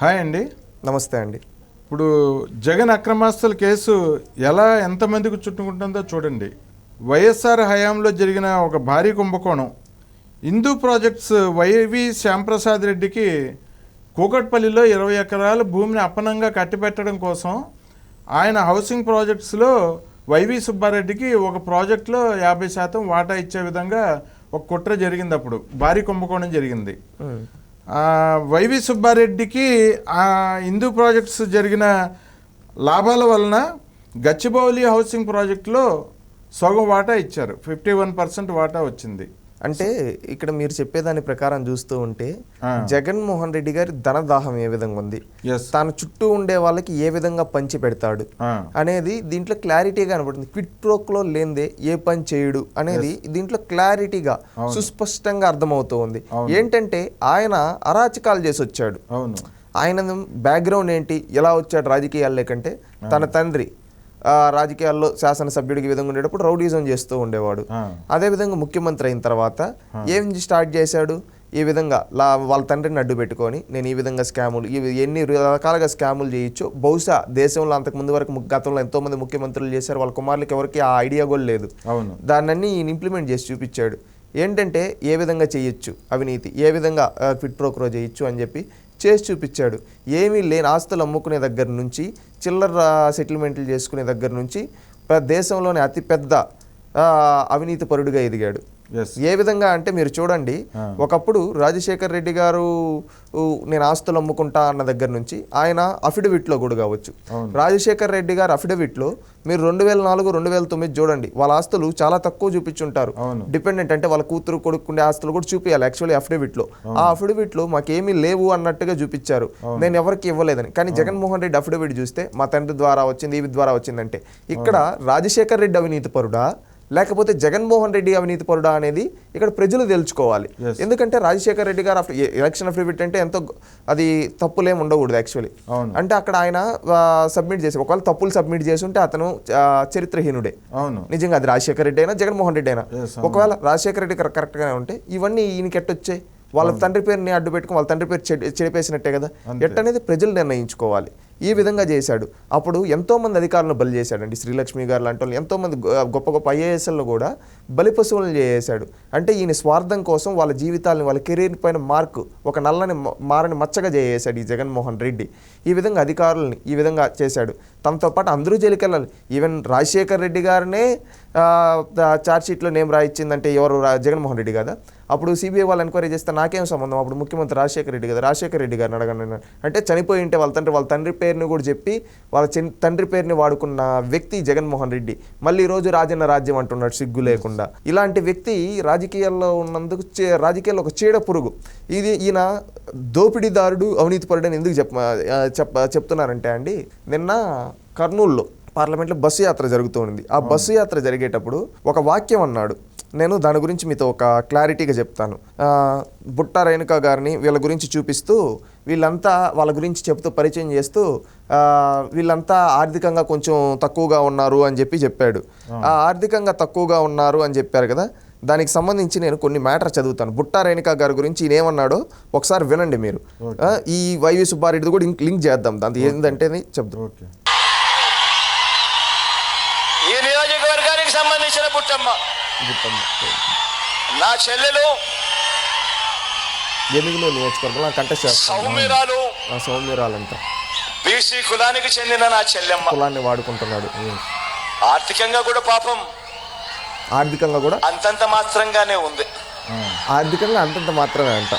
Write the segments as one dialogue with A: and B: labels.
A: Hi అండి.
B: నమస్తే అండి.
A: ఇప్పుడు జగన్ అక్రమాస్తుల కేసు ఎలా ఎంతమందికి చుట్టుకుంటుందో చూడండి. వైఎస్ఆర్ హయాంలో జరిగిన ఒక భారీ కుంభకోణం. హిందూ ప్రాజెక్ట్స్ వైవి శ్యాంప్రసాద్ రెడ్డికి కూకట్పల్లిలో ఇరవై ఎకరాల భూమిని అప్పనంగా కట్టిపెట్టడం కోసం ఆయన హౌసింగ్ ప్రాజెక్ట్స్లో వైవి సుబ్బారెడ్డికి ఒక ప్రాజెక్టులో యాభై శాతం వాటా ఇచ్చే విధంగా ఒక కుట్ర జరిగింది అప్పుడు. భారీ కుంభకోణం జరిగింది. వైవి సుబ్బారెడ్డికి ఆ హిందూ ప్రాజెక్ట్స్ జరిగిన లాభాల వలన గచ్చిబౌలి హౌసింగ్ ప్రాజెక్టులో సగం వాటా ఇచ్చారు. ఫిఫ్టీ వన్ పర్సెంట్ వాటా వచ్చింది.
B: అంటే ఇక్కడ మీరు చెప్పేదాని ప్రకారం చూస్తూ ఉంటే. జగన్మోహన్ రెడ్డి గారి ధనదాహం ఏ విధంగా ఉంది? తాను చుట్టూ ఉండే వాళ్ళకి ఏ విధంగా పంచి పెడతాడు? అనేది దీంట్లో క్లారిటీగా కనబడుతుంది. క్విట్ ప్రోక్లో లేనిదే ఏ పని చేయడు అనేది దీంట్లో క్లారిటీగా సుస్పష్టంగా అర్థమవుతూ ఉంది ఏంటంటే ఆయన అరాచకాలు చేసి వచ్చాడు. ఆయన బ్యాక్గ్రౌండ్ ఏంటి? ఎలా వచ్చాడు రాజకీయాల్లో కంటే తన తండ్రి రాజకీయాల్లో శాసనసభ్యుడికి ఈ విధంగా ఉండేటప్పుడు రౌడీజం చేస్తూ ఉండేవాడు. అదేవిధంగా ముఖ్యమంత్రి అయిన తర్వాత ఏం స్టార్ట్ చేశాడు? ఈ విధంగా లా వాళ్ళ తండ్రిని అడ్డు పెట్టుకొని నేను ఈ విధంగా స్కాములు ఇవి ఎన్ని రకాలుగా స్కాములు చేయొచ్చు బహుశా దేశంలో అంతకు ముందు వరకు గతంలో ఎంతో మంది ముఖ్యమంత్రులు చేశారు వాళ్ళ కుమారులకి ఎవరికి ఆ ఐడియా కూడా లేదు.
A: అవును.
B: దాన్ని ఈయన ఇంప్లిమెంట్ చేసి చూపించాడు. ఏంటంటే ఏ విధంగా చేయొచ్చు అవినీతి ఏ విధంగా క్విట్ ప్రోక్రో చేయొచ్చు అని చెప్పి చేసి చూపించాడు. ఏమీ లేని ఆస్తులు అమ్ముకునే దగ్గర నుంచి చిల్లర సెటిల్మెంట్లు చేసుకునే దగ్గర నుంచి దేశంలోనే అతిపెద్ద అవినీతి పరుడుగా ఎదిగాడు. ఏ విధంగా అంటే మీరు చూడండి ఒకప్పుడు రాజశేఖర్ రెడ్డి గారు నేను ఆస్తులు అమ్ముకుంటా అన్న దగ్గర నుంచి ఆయన అఫిడవిట్లో కూడా కావచ్చు. రాజశేఖర్ రెడ్డి గారు అఫిడవిట్లో మీరు రెండు వేల నాలుగు రెండు వేల తొమ్మిది చూడండి వాళ్ళ ఆస్తులు చాలా తక్కువ చూపించుంటారు. డిపెండెంట్ అంటే వాళ్ళ కూతురు కొడుకుండే ఆస్తులు కూడా చూపించాలి యాక్చువల్లీ అఫిడవిట్లో. ఆ అఫిడవిట్లో మాకేమీ లేవు అన్నట్టుగా చూపించారు. నేను ఎవరికి ఇవ్వలేదని. కానీ జగన్మోహన్ రెడ్డి అఫిడవిట్ చూస్తే మా తండ్రి ద్వారా వచ్చింది ఇవి ద్వారా వచ్చిందంటే ఇక్కడ రాజశేఖర్ రెడ్డి అవినీతి పరుడా? లేకపోతే జగన్మోహన్ రెడ్డి అవినీతి పరుడా అనేది ఇక్కడ ప్రజలు తెలుసుకోవాలి. ఎందుకంటే రాజశేఖర్ రెడ్డి గారు ఎలక్షన్ అఫిడవిట్ అంటే ఎంతో అది తప్పులేం ఉండకూడదు యాక్చువల్లీ అంటే అక్కడ ఆయన సబ్మిట్ చేసి ఒకవేళ తప్పులు సబ్మిట్ చేసి ఉంటే అతను చరిత్రహీనుడే.
A: అవును.
B: నిజంగా అది రాజశేఖర రెడ్డి అయినా జగన్మోహన్ రెడ్డి అయినా. ఒకవేళ రాజశేఖర రెడ్డి కరెక్ట్ కరెక్ట్గానే ఉంటే ఇవన్నీ ఈయనకి ఎట్టొచ్చాయి వాళ్ళ తండ్రి పేరుని అడ్డు పెట్టుకుని వాళ్ళ తండ్రి పేరు చెడి- చెడిపేసినట్టే కదా. ఎట్టనేది ప్రజలు నిర్ణయించుకోవాలి. ఈ విధంగా చేశాడు. అప్పుడు ఎంతోమంది అధికారులను బలి చేశాడండి. శ్రీలక్ష్మి గారు లాంటి వాళ్ళు ఎంతోమంది గొప్ప గొప్ప ఐఏఎస్లను కూడా బలి పశువులను చేసేశాడు అంటే ఈయన స్వార్థం కోసం వాళ్ళ జీవితాలను వాళ్ళ కెరీర్ పైన మార్కు ఒక నల్లని మారని మచ్చగా చేసేశాడు ఈ జగన్మోహన్ రెడ్డి. ఈ విధంగా అధికారులని ఈ విధంగా చేశాడు. తనతో పాటు అందరూ జైలుకెళ్ళాలి. ఈవెన్ రాజశేఖర్ రెడ్డి గారినే ఛార్జ్షీట్లో నేమ్ రాయించిందంటే ఎవరు? జగన్మోహన్ రెడ్డి కదా. అప్పుడు సిబిఐ వాళ్ళు ఎంక్వైరీ చేస్తే నాకేం సంబంధం? అప్పుడు ముఖ్యమంత్రి రాజశేఖర రెడ్డి కదా. రాజశేఖర రెడ్డి గారిని అడగండి అంటే చనిపోయి ఉంటే వాళ్ళ తండ్రి వాళ్ళ తండ్రి పేరుని కూడా చెప్పి వాళ్ళ తండ్రి పేరుని వాడుకున్న వ్యక్తి జగన్మోహన్ రెడ్డి. మళ్ళీ ఈరోజు రోజు రాజన్న రాజ్యం అంటున్నాడు సిగ్గు లేకుండా. ఇలాంటి వ్యక్తి రాజకీయాల్లో ఉన్నందుకు రాజకీయాల్లో ఒక చీడ పురుగు. ఇది ఈయన దోపిడీదారుడు అవినీతిపరుడు అని ఎందుకు చెప్ప చెప్తున్నారంటే అండి నిన్న కర్నూలులో పార్లమెంట్లో బస్సు యాత్ర జరుగుతూ ఉంది. ఆ బస్సు యాత్ర జరిగేటప్పుడు ఒక వాక్యం అన్నాడు. నేను దాని గురించి మీతో ఒక క్లారిటీగా చెప్తాను. బుట్ట రేణుక గారిని వీళ్ళ గురించి చూపిస్తూ వీళ్ళంతా వాళ్ళ గురించి చెప్తూ పరిచయం చేస్తూ వీళ్ళంతా ఆర్థికంగా కొంచెం తక్కువగా ఉన్నారు అని చెప్పి చెప్పాడు. ఆ. ఆర్థికంగా తక్కువగా ఉన్నారు అని చెప్పారు కదా. దానికి సంబంధించి నేను కొన్ని మ్యాటర్ చదువుతాను. బుట్టా రేణుక గారి గురించి ఏమన్నాడో ఒకసారి వినండి మీరు. ఈ వైవి సుబ్బారెడ్డిది కూడా ఇంక్- లింక్ చేద్దాం. దాంతో ఏంటంటే చెప్దాం
A: ఓకే
C: ఈ నియోజకవర్గానికి పుట్టమ్మ నా చెల్లెలు.
B: ఎనిమిదిలో కంటెస్ట్
C: సౌమ్యరాలు.
B: సౌమ్యరాలంట.
C: బీసీ కులానికి చెందిన నా చెల్లెమ్మ.
B: కులాన్ని వాడుకుంటున్నాడు.
C: ఆర్థికంగా కూడా పాపం.
B: ఆర్థికంగా కూడా?
C: అంతంత మాత్రంగానే ఉంది.
B: ఆర్థికంగా అంతంత మాత్రమే అంట.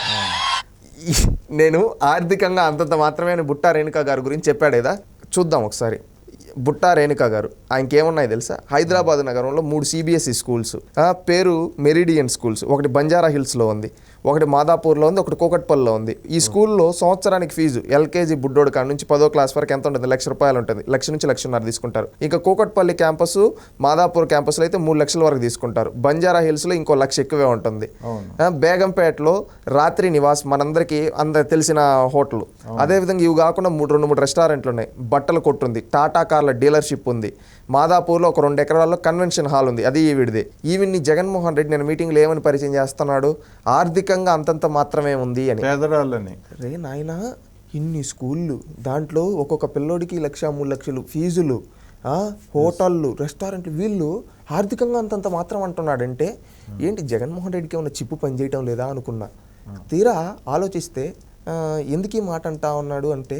B: నేను ఆర్థికంగా అంతంత మాత్రమే బుట్టా రేణుక గారి గురించి చెప్పాడు కదా చూద్దాం ఒకసారి. బుట్టా రేణుక గారు. ఆయనకి ఏమున్నాయి తెలుసా? హైదరాబాద్ నగరంలో మూడు సిబిఎస్ఈ స్కూల్స్ ఆ, పేరు మెరిడియన్ స్కూల్స్ ఒకటి బంజారా హిల్స్లో ఉంది. ఒకటి మాదాపూర్లో ఉంది. ఒకటి కోకట్పల్లిలో ఉంది. ఈ స్కూల్లో సంవత్సరానికి ఫీజు ఎల్కేజీ బుడ్డోడు కాడ నుంచి పదో క్లాస్ వరకు ఎంత ఉంటుంది? లక్ష రూపాయలు ఉంటుంది. లక్ష నుంచి లక్షన్నర తీసుకుంటారు. ఇంకా కోకట్పల్లి క్యాంపస్ మాదాపూర్ క్యాంపస్లో అయితే మూడు లక్షల వరకు తీసుకుంటారు. బంజారా హిల్స్లో ఇంకో లక్ష ఎక్కువే ఉంటుంది. బేగంపేటలో రాత్రి నివాస్ మనందరికీ అందరు తెలిసిన హోటల్. అదేవిధంగా ఇవి కాకుండా మూడు రెండు మూడు రెస్టారెంట్లు ఉన్నాయి బట్టలు కొట్టుంది. టాటా కార్ల డీలర్షిప్ ఉంది. మాదాపూర్లో ఒక రెండు ఎకరాల్లో కన్వెన్షన్ హాల్ ఉంది. అది ఈవిడిదే ఈవిడ్ని జగన్మోహన్ రెడ్డి నేను మీటింగ్లో ఏమని పరిచయం చేస్తున్నాడు? ఆర్థికంగా అంతంత మాత్రమే ఉంది అని.
A: పేదరాళ్ళని.
B: రే నాయనా ఇన్ని స్కూళ్ళు దాంట్లో ఒక్కొక్క పిల్లోడికి లక్ష మూడు లక్షలు ఫీజులు హోటళ్ళు రెస్టారెంట్లు వీళ్ళు ఆర్థికంగా అంతంత మాత్రం అంటున్నాడంటే ఏంటి జగన్మోహన్ రెడ్డికి ఏమైనా చిప్పు పనిచేయటం లేదా అనుకున్నా? తీరా ఆలోచిస్తే ఎందుకు ఈ మాట అంటా ఉన్నాడు అంటే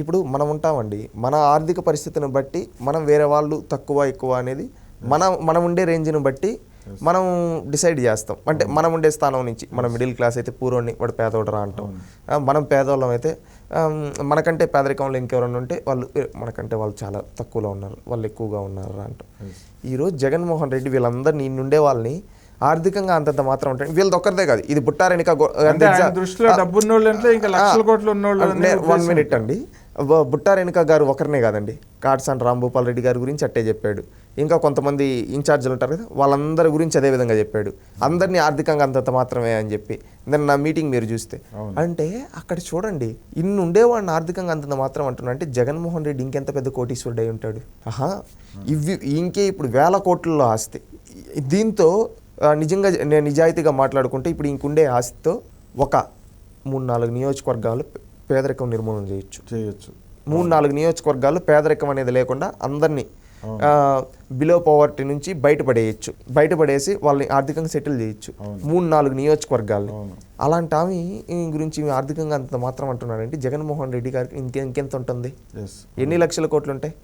B: ఇప్పుడు మనం ఉంటామండి. మన ఆర్థిక పరిస్థితిని బట్టి మనం వేరే వాళ్ళు తక్కువ ఎక్కువ అనేది మన మనం ఉండే రేంజ్ని బట్టి మనం డిసైడ్ చేస్తాం. అంటే మనం ఉండే స్థానం నుంచి మనం మిడిల్ క్లాస్ అయితే పూర్వని వాడు పేదోడరా అంటాం. మనం పేదవాళ్ళం అయితే మనకంటే పేదరికంలో ఇంకెవరన్నా ఉంటే వాళ్ళు "ఏ, మనకంటే వాళ్ళు చాలా తక్కువలో ఉన్నారు. వాళ్ళు ఎక్కువగా ఉన్నారు అంటాం. ఈరోజు జగన్మోహన్ రెడ్డి వీళ్ళందరినీ ఉండే వాళ్ళని ఆర్థికంగా అంతంత మాత్రం ఉంటాయి. వీళ్ళది ఒక్కరిదే కాదు. ఇది బుట్టారెనిక
A: దృష్టిలో ఇంకా లక్షల కోట్లు అనే
B: వన్ మినిట్ అండి. బుట్టారేణుక గారు ఒకరినే కాదండి. కాట్సాన్ రాంభూపాల్ రెడ్డి గారి గురించి అట్టే చెప్పాడు. ఇంకా కొంతమంది ఇన్ఛార్జీలు ఉంటారు కదా వాళ్ళందరి గురించి అదే విధంగా చెప్పాడు. అందరినీ ఆర్థికంగా అంతంత మాత్రమే అని చెప్పి. నేను నా మీటింగ్ మీరు చూస్తే. అంటే అక్కడ చూడండి ఇన్ని ఉండేవాడిని ఆర్థికంగా అంతంత మాత్రం అంటున్నా. అంటే జగన్మోహన్ రెడ్డి ఇంకెంత పెద్ద కోటీశ్వరుడు అయి ఉంటాడు. ఆహా. ఇవి ఇంకే ఇప్పుడు వేల కోట్లలో ఆస్తి. దీంతో నిజంగా నేను నిజాయితీగా మాట్లాడుకుంటే ఇప్పుడు ఇంకుండే ఆస్తితో ఒక మూడు నాలుగు నియోజకవర్గాలు పేదరికం నిర్మూలన చేయొచ్చు.
A: చేయొచ్చు.
B: మూడు నాలుగు నియోజకవర్గాలు పేదరికం అనేది లేకుండా అందరినీ బిలో పవర్టీ నుంచి బయటపడేయచ్చు. బయటపడేసి వాళ్ళని ఆర్థికంగా సెటిల్ చేయొచ్చు. మూడు నాలుగు నియోజకవర్గాల్ని. అలాంటి ఆమె గురించి ఆర్థికంగా అంత మాత్రం అంటున్నాడంటే జగన్మోహన్ రెడ్డి గారికి ఇంకే ఇంకెంత ఉంటుంది? ఎన్ని లక్షల కోట్లు ఉంటాయి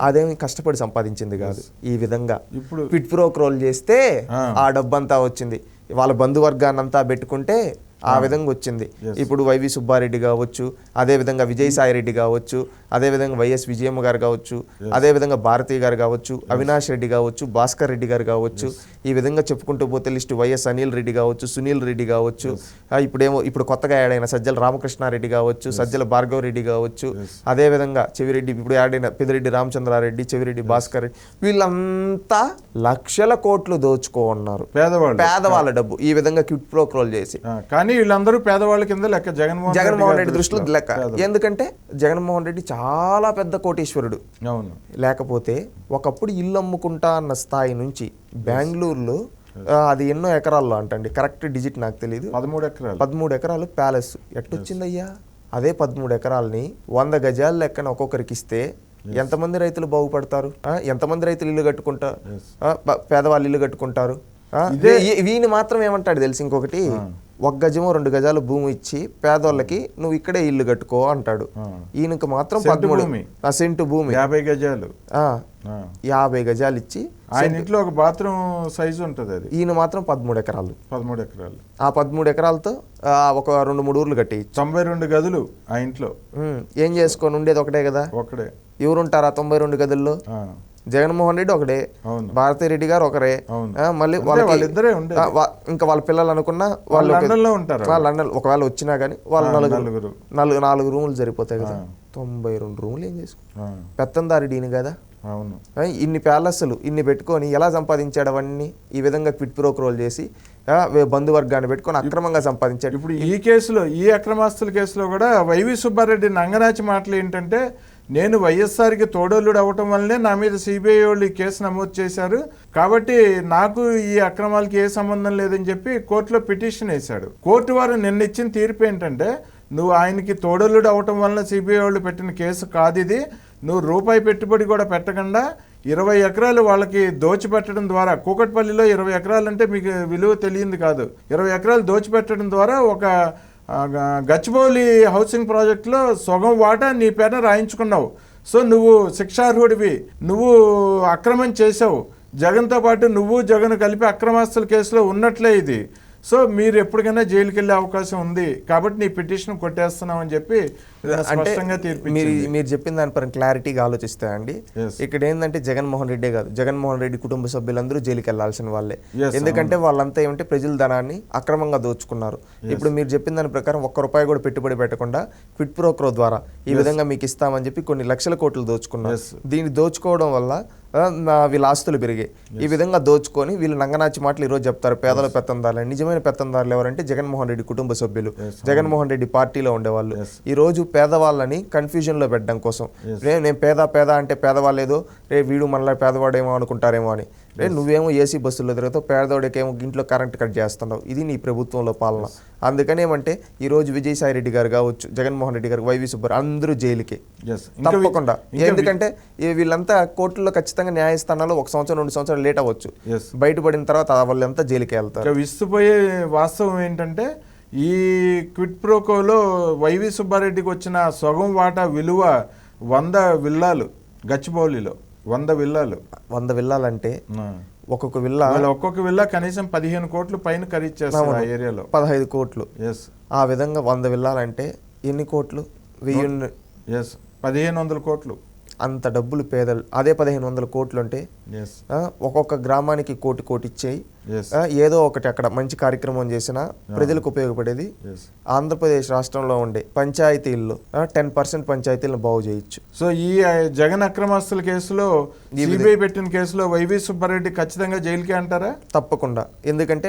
B: అదేమి కష్టపడి సంపాదించింది కాదు. ఈ విధంగా
A: ఇప్పుడు
B: క్విట్ ప్రో క్రోల్ చేస్తే
A: ఆ.
B: ఆ డబ్బంతా వచ్చింది. వాళ్ళ బంధువర్గాన్నంతా పెట్టుకుంటే ఆ విధంగా వచ్చింది. ఇప్పుడు వైవి సుబ్బారెడ్డి కావచ్చు అదే విధంగా విజయసాయి రెడ్డి కావచ్చు అదే విధంగా వైఎస్ విజయమ్మ గారు కావచ్చు అదే విధంగా భారతి గారు కావచ్చు అవినాష్ రెడ్డి కావచ్చు భాస్కర్ రెడ్డి గారు కావచ్చు ఈ విధంగా చెప్పుకుంటూ పోతే లిస్టు వైఎస్ అనిల్ రెడ్డి కావచ్చు సునీల్ రెడ్డి కావచ్చు ఇప్పుడేమో ఇప్పుడు కొత్తగా యాడ్ అయిన సజ్జల రామకృష్ణారెడ్డి కావచ్చు సజ్జల భార్గవ రెడ్డి కావచ్చు అదే విధంగా చెవిరెడ్డి ఇప్పుడు యాడ్ అయిన పెదిరెడ్డి రామచంద్రారెడ్డి చెవిరెడ్డి భాస్కర్ రెడ్డి వీళ్ళంతా లక్షల కోట్లు దోచుకో ఉన్నారు
A: పేదవాళ్ళు.
B: పేదవాళ్ళ డబ్బు ఈ విధంగా క్విట్ ప్రో క్రోల్ చేసి.
A: ఆ, కానీ వీళ్ళందరూ పేదవాళ్ళ కింద లెక్క. జగన్మోహన్
B: జగన్మోహన్ రెడ్డి దృష్టిలో లెక్క. ఎందుకంటే జగన్మోహన్ రెడ్డి చాలా పెద్ద కోటీశ్వరుడు.
A: అవును.
B: లేకపోతే ఒకప్పుడు ఇల్లు అమ్ముకుంటా అన్న స్థాయి నుంచి బెంగళూరులో అది ఎన్నో ఎకరాల్లో అంటండి. కరెక్ట్ డిజిట్ నాకు తెలియదు
A: పదమూడు ఎకరాలు.
B: పదమూడు ఎకరాలు ప్యాలెస్. ఎట్టొచ్చిందయ్యా? అదే పదమూడు ఎకరాలని వంద గజాల లెక్కన ఒక్కొక్కరికి ఇస్తే ఎంతమంది రైతులు బాగుపడతారు? ఎంతమంది రైతులు ఇల్లు కట్టుకుంటారు? పేదవాళ్ళు ఇల్లు కట్టుకుంటారు? వీని మాత్రం ఏమంటాడు తెలిసి ఇంకొకటి? ఒక గజమో రెండు గజాలు భూమి ఇచ్చి పేదోళ్ళకి నువ్వు ఇక్కడే ఇల్లు కట్టుకో అంటాడు. ఈయనకు మాత్రం పదమూడు
A: భూమి.
B: ఆ సెంటు భూమి.
A: యాభై గజాలు.
B: యాభై గజాలు ఇచ్చి
A: ఆయన ఇంట్లో ఒక బాత్రూమ్ సైజు ఉంటుంది అది.
B: ఈయన మాత్రం పదమూడు ఎకరాలు.
A: పదమూడు ఎకరాలు.
B: ఆ పదమూడు ఎకరాలతో ఒక రెండు మూడు ఊర్లు కట్టి
A: తొంభై రెండు గదులు ఆ ఇంట్లో.
B: ఏం చేసుకొని ఉండేది ఒకటే కదా?
A: ఒకడే
B: ఎవరుంటారు ఆ తొంభై రెండు గదుల్లో? జగన్మోహన్ రెడ్డి ఒకడే
A: అవును.
B: భారతీ రెడ్డి గారు ఒకరే. మళ్ళీ
A: వాళ్ళిద్దరే
B: ఇంకా వాళ్ళ పిల్లలు అనుకున్నా
A: వాళ్ళు లండన్లో ఉంటారు.
B: లండన్ ఒకవేళ వచ్చినా కానీ వాళ్ళ నలుగురు. నాలుగు నాలుగు రూములు సరిపోతాయి కదా. తొంభై రెండు రూములు ఏం చేసుకో?
A: ఆ,
B: పెత్తందారి డీని కదా.
A: అవును.
B: ఇన్ని ప్యాలెస్లు ఇన్ని పెట్టుకొని ఎలా సంపాదించాడు అవన్నీ ఈ విధంగా క్విట్ ప్రో క్రోల్ చేసి బంధువర్గాన్ని పెట్టుకొని అక్రమంగా సంపాదించాడు.
A: ఇప్పుడు ఈ కేసులో ఈ అక్రమాస్తుల కేసులో కూడా వైవి సుబ్బారెడ్డి నంగనాచి మాటలు ఏంటంటే నేను వైఎస్ఆర్కి తోడోళ్ళుడు అవ్వటం వల్లనే నా మీద సిబిఐ వాళ్ళు ఈ కేసు నమోదు చేశారు. కాబట్టి నాకు ఈ అక్రమాలకి ఏ సంబంధం లేదని చెప్పి కోర్టులో పిటిషన్ వేశాడు. కోర్టు వారు నిన్న ఇచ్చిన తీర్పు ఏంటంటే నువ్వు ఆయనకి తోడోళ్ళుడు అవటం వల్ల సిబిఐ వాళ్ళు పెట్టిన కేసు కాదు ఇది. నువ్వు రూపాయి పెట్టుబడి కూడా పెట్టకుండా ఇరవై ఎకరాలు వాళ్ళకి దోచిపెట్టడం ద్వారా కూకట్పల్లిలో ఇరవై ఎకరాలు అంటే మీకు విలువ తెలియంది కాదు. ఇరవై ఎకరాలు దోచిపెట్టడం ద్వారా ఒక గచ్చిబౌలి హౌసింగ్ ప్రాజెక్టులో సగం వాటా నీ పేరున రాయించుకున్నావు. సో నువ్వు శిక్షార్హుడివి. నువ్వు అక్రమం చేసావు జగన్తో పాటు నువ్వు జగన్ కలిపి అక్రమాస్తుల కేసులో ఉన్నట్లే ఇది. సో మీరు ఎప్పటికైనా జైలుకి వెళ్ళే అవకాశం ఉంది. కాబట్టి నీ పిటిషన్ కొట్టేస్తున్నాం అని చెప్పి స్పష్టంగా తీర్పు
B: మీరు మీరు చెప్పిన దాని పరంగా క్లారిటీగా ఆలోచిస్తే అండి. ఇక్కడ ఏంటంటే జగన్మోహన్ రెడ్డే కాదు. జగన్మోహన్ రెడ్డి కుటుంబ సభ్యులందరూ జైలుకి వెళ్ళాల్సిన వాళ్ళే ఎందుకంటే వాళ్ళంతా ఏమంటే ప్రజల ధనాన్ని అక్రమంగా దోచుకున్నారు. ఇప్పుడు మీరు చెప్పిన దాని ప్రకారం ఒక్క రూపాయి కూడా పెట్టుబడి పెట్టకుండా క్విట్ ప్రోక్రో ద్వారా ఈ విధంగా మీకు ఇస్తామని చెప్పి కొన్ని లక్షల కోట్లు దోచుకున్నారు. దీన్ని దోచుకోవడం వల్ల వీళ్ళ ఆస్తులు పెరిగాయి. ఈ విధంగా దోచుకొని వీళ్ళు నంగనాచి మాటలు ఈరోజు చెప్తారు. పేదల పెత్తందారులు. నిజమైన పెత్తందారులు ఎవరంటే జగన్మోహన్ రెడ్డి కుటుంబ సభ్యులు. జగన్మోహన్ రెడ్డి పార్టీలో ఉండేవాళ్ళు. ఈ రోజు పేదవాళ్ళని కన్ఫ్యూజన్లో పెట్టడం కోసం. నేను పేద పేద అంటే పేదవాళ్ళేదో రే వీడు మనలా పేదవాడేమో అనుకుంటారేమో అని. నువ్వేమో ఏసీ బస్సుల్లో తిరుగుతావు పేదవాడికేమో ఇంట్లో కరెంట్ కట్ చేస్తున్నావు. ఇది నీ ప్రభుత్వంలో పాలన. అందుకని ఏమంటే ఈ రోజు విజయసాయి రెడ్డి గారు కావచ్చు జగన్మోహన్ రెడ్డి గారు వైవి సుబ్బారావు అందరూ జైలుకే. తప్పకుండా. ఎందుకంటే వీళ్ళంతా కోర్టులో ఖచ్చితంగా న్యాయస్థానాల్లో ఒక సంవత్సరం రెండు సంవత్సరాలు లేట్ అవ్వచ్చు. బయటపడిన తర్వాత వాళ్ళంతా జైలుకి వెళ్తారు.
A: విస్తుపోయే వాస్తవం ఏంటంటే ఈ క్విట్ ప్రోకోలో వైవి సుబ్బారెడ్డికి వచ్చిన సగం వాటా విలువ వంద విల్లాలు గచ్చిబౌలిలో. వంద విల్లాలు.
B: వంద విల్లాలంటే. ఒక్కొక్క విల్లా
A: ఒక్కొక్క విల్లా కనీసం పదిహేను కోట్లు పైన ఖరీదు చేస్తారు ఆ ఏరియాలో.
B: పదహైదు కోట్లు.
A: ఎస్
B: ఆ విధంగా వంద విల్లాలంటే ఎన్ని కోట్లు? వెయ్యి
A: ఎస్ పదిహేను వందల కోట్లు.
B: అంత డబ్బులు పేదలు అదే పదిహేను వందల కోట్లు అంటే ఒక్కొక్క గ్రామానికి కోటి కోటి ఇచ్చేయి. ఏదో ఒకటి అక్కడ మంచి కార్యక్రమం చేసినా ప్రజలకు ఉపయోగపడేది ఆంధ్రప్రదేశ్ రాష్ట్రంలో ఉండే పంచాయతీల్లో టెన్ పర్సెంట్ పంచాయతీలను బాగు చేయొచ్చు.
A: సో ఈ జగన్ అక్రమాస్తుల కేసులో సిబిఐ పెట్టిన కేసులో వైవి సుబ్బారెడ్డి ఖచ్చితంగా జైలుకి అంటారా?
B: తప్పకుండా. ఎందుకంటే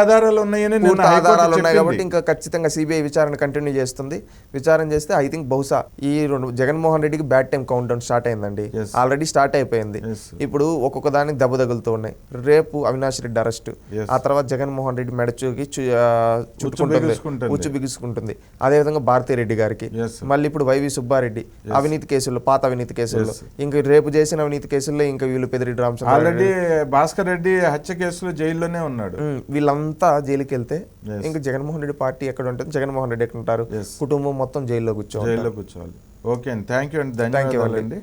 A: ఆధారాలు ఉన్నాయని
B: ఆధారాలు ఉన్నాయి కాబట్టి. ఇంకా ఖచ్చితంగా సిబిఐ విచారణ కంటిన్యూ చేస్తుంది. విచారణ చేస్తే ఐ థింక్ బహుశా ఈ రెండు జగన్మోహన్ రెడ్డికి bad time count down start అయిందండి. ఆల్రెడీ స్టార్ట్ అయిపోయింది. ఇప్పుడు ఒక్కొక్క దానికి దెబ్బ తగులుతూ ఉన్నాయి. రేపు అవినాష్ రెడ్డి అరెస్ట్
A: Yes.
B: ఆ తర్వాత జగన్మోహన్ రెడ్డి మెడచూకి చు- ఆ, చుట్టుకుంటుంది. ఉచ్చు బిగుసుకుంటుంది అదేవిధంగా భారతీ రెడ్డి గారికి. మళ్ళీ ఇప్పుడు వైవి సుబ్బారెడ్డి. అవినీతి కేసుల్లో పాత అవినీతి కేసుల్లో. ఇంకా రేపు చేసిన అవినీతి కేసుల్లో ఇంకా వీళ్ళు పెదిరెడ్డి రామచంద్ర
A: ఆల్రెడీ భాస్కర్ రెడ్డి హత్య కేసులో జైల్లోనే ఉన్నాడు.
B: వీళ్ళంతా జైలుకి వెళ్తే. ఇంకా జగన్మోహన్ రెడ్డి పార్టీ ఎక్కడ ఉంటుంది? జగన్మోహన్ రెడ్డి ఎక్కడ ఉంటారు. కుటుంబం మొత్తం జైల్లో కూర్చోవాలి
A: జైల్లో కూర్చోవాలి. ఓకే అండి. థ్యాంక్ యూ అండి. ధన్యవాదాలు అండి.